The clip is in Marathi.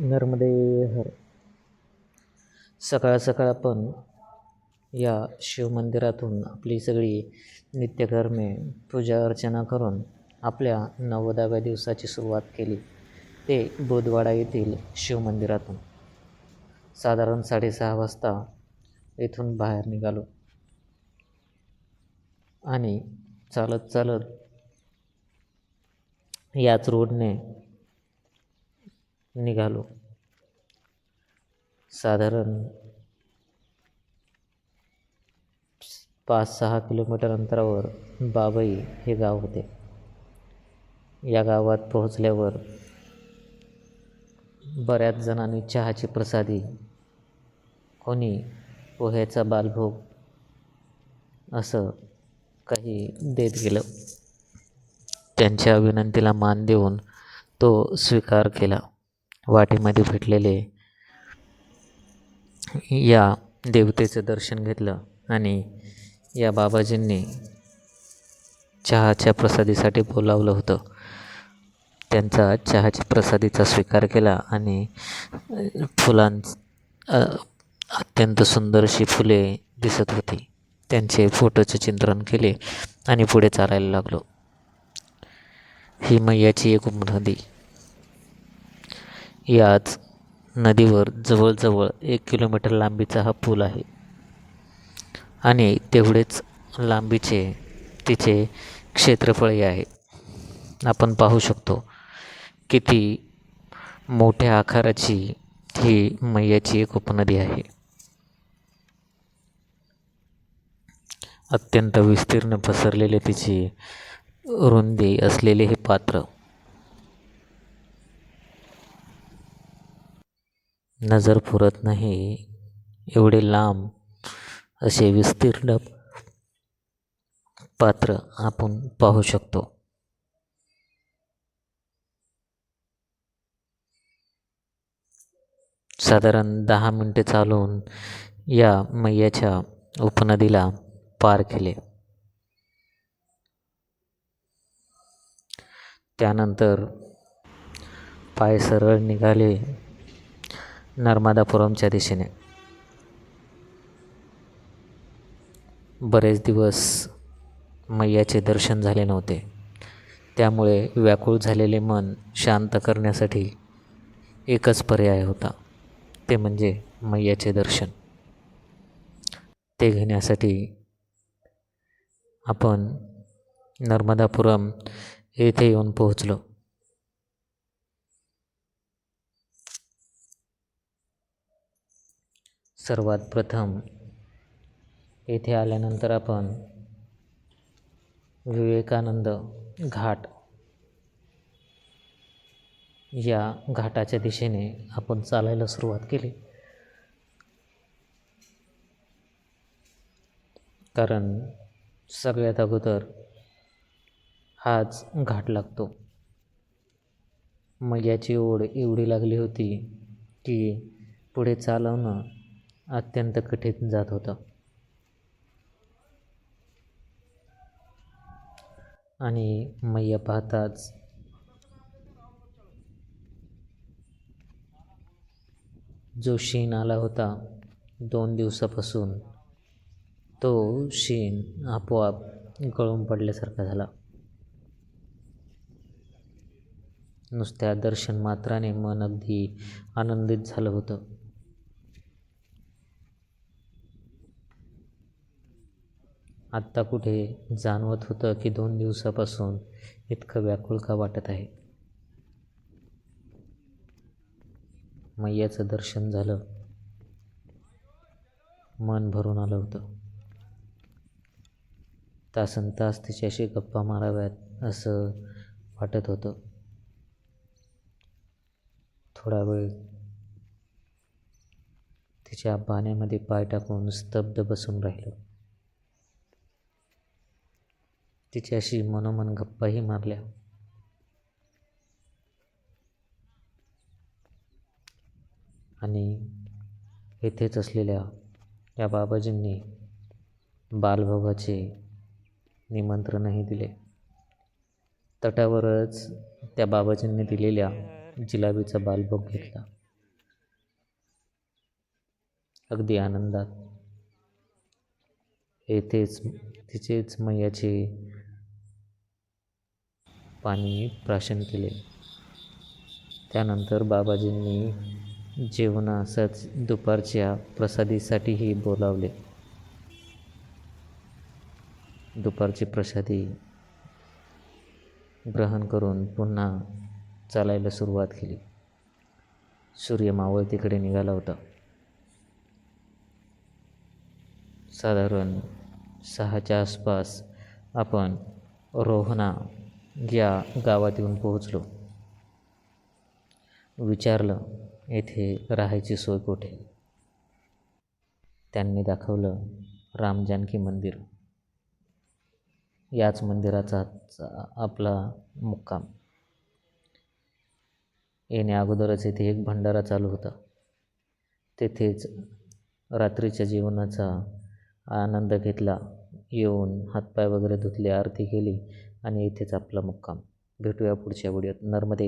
नर्मदे हर. सकाळ सकाळ आपण या शिवमंदिरातून आपली सगळी नित्यकर्मे पूजा अर्चना करून आपल्या नव्वदाव्या दिवसाची सुरुवात केली. ते बोधवाडा येथील शिवमंदिरातून. साधारण साडेसहा वाजता येथून बाहेर निघालो. आणि चालत चालत याच रोडने निघालो. साधारण पाच सहा किलोमीटर अंतरावर बाबई हे गाव होते. या गावात पोहोचल्यावर बऱ्याच जणांनी चहाची प्रसादी कोणी पोह्याचा बालभोग असं काही देत गेलं. त्यांच्या विनंतीला मान देऊन तो स्वीकार केला. वाटेमध्ये भेटलेले या देवतेचं दर्शन घेतलं आणि या बाबाजींनी चहाच्या प्रसादीसाठी बोलावलं होतं. त्यांचा चहाच्या प्रसादीचा स्वीकार केला आणि फुलां अत्यंत सुंदरशी फुले दिसत होती. त्यांचे फोटोचे चित्रण केले आणि पुढे चालायला लागलो. ही मैयाची एक उपनदी याच नदीवर जवळजवळ एक किलोमीटर लांबीचा हा पूल आहे. आणि तेवढेच लांबीचे तिचे क्षेत्रफळही आहे. आपण पाहू शकतो किती मोठ्या आकाराची ही मैयाची एक उपनदी आहे. अत्यंत विस्तीर्ण पसरलेले तिची रुंदी असलेले हे पात्र नजर पुरत नाही एवढे लांब असे विस्तीर्ण पात्र आपण पाहू शकतो. साधारण दहा मिनटे चालून या मैयाच्या उपनदीला पार केले. त्यानंतर पाय सरळ निघाले. नर्मदापुरमच्या दिशेने. बरेच दिवस मैयाचे दर्शन झाले नव्हते. त्यामुळे व्याकुळ झालेले मन शांत करण्यासाठी एकच पर्याय होता. ते म्हणजे मैयाचे दर्शन. ते घेण्यासाठी आपण नर्मदापुरम येथे येऊन पोहोचलो. सर्वात प्रथम येथे आल्यानंतर आपण विवेकानंद घाट या घाटाच्या दिशेने आपण चालायला सुरुवात केली. कारण सगळ्यात अगोदर हाच घाट लागतो. मैयाची ओढ एवढी लागली होती की पुढे चालवणं अत्यंत कठीण जात होतं. आणि मैया पाहताच जो शीन आला होता दोन दिवसापासून तो शीन आपोआप गळून पडल्यासारखा झाला. नुसत्या दर्शन मात्राने मन अगदी आनंदित झालं होतं. आत्ता कुठे जाणवत होतं की दोन दिवसापासून इतकं व्याकुळ का वाटत आहे? मैयाचं दर्शन झालं. मन भरून आलं होतं. तासन तास तिच्याशी गप्पा माराव्यात असं वाटत होतं. थोडा वेळ तिच्या पाण्यामध्ये पाय टाकून स्तब्ध बसून राहिलो. तिच्याशी मनोमन गप्पाही मारल्या. आणि येथेच असलेल्या या बाबाजींनी बालभोगाचे निमंत्रणही दिले. तटावरच त्या बाबाजींनी दिलेल्या जिलाबीचा बालभोग घेतला. अगदी आनंदात. येथेच तिचेच मैयाचे पाणी प्राशन केले. त्यानंतर बाबाजींनी जेवणासच दुपारच्या प्रसादीसाठीही बोलावले. दुपारची प्रसादी ग्रहण करून पुन्हा चालायला सुरुवात केली. सूर्य मावळतीकडे निघाला होता. साधारण सहाच्या आसपास आपण रोहना या गावात येऊन पोहोचलो. विचारलं येथे राहायची सोय कुठे? त्यांनी दाखवलं राम जानकी मंदिर. याच मंदिराचा आपला मुक्काम. येण्या अगोदरच येथे एक भंडारा चालू होता. तेथेच रात्रीच्या जीवनाचा आनंद घेतला. येऊन हातपाय वगैरे धुतले आरती केली. आणि इथेच आपला मुक्काम. भेटूया पुढच्या व्हिडिओत. नर्मदे